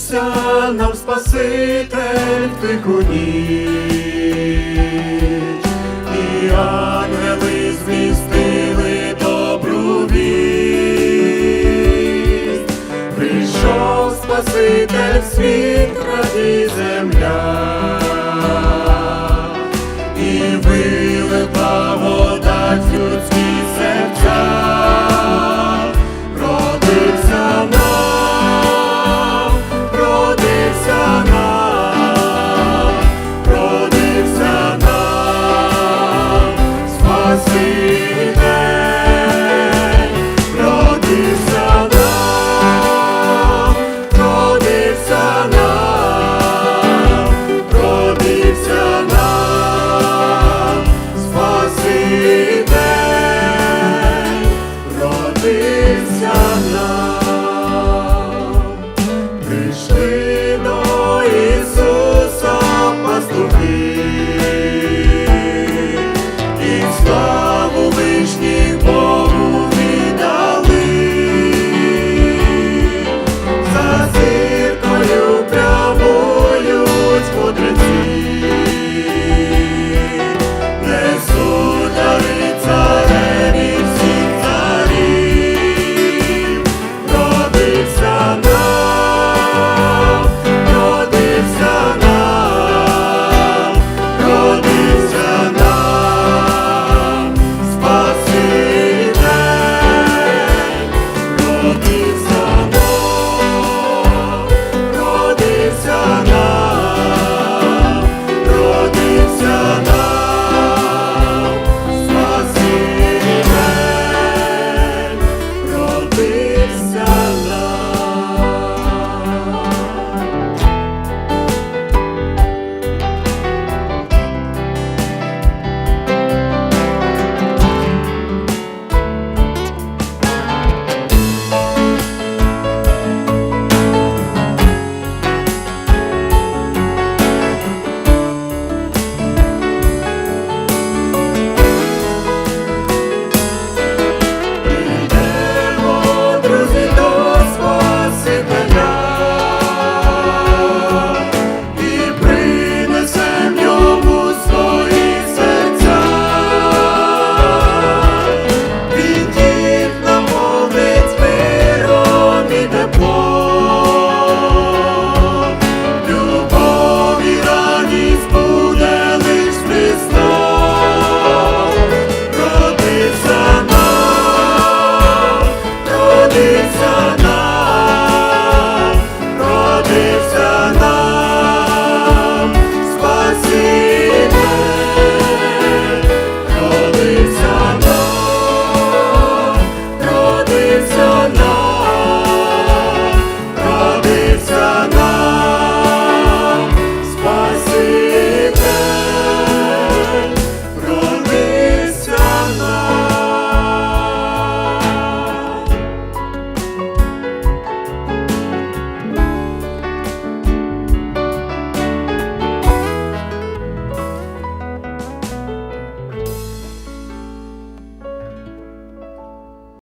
Народився нам Спаситель в тиху ніч, і ангели звістили добру вість. Прийшов Спаситель в світ, раді земля.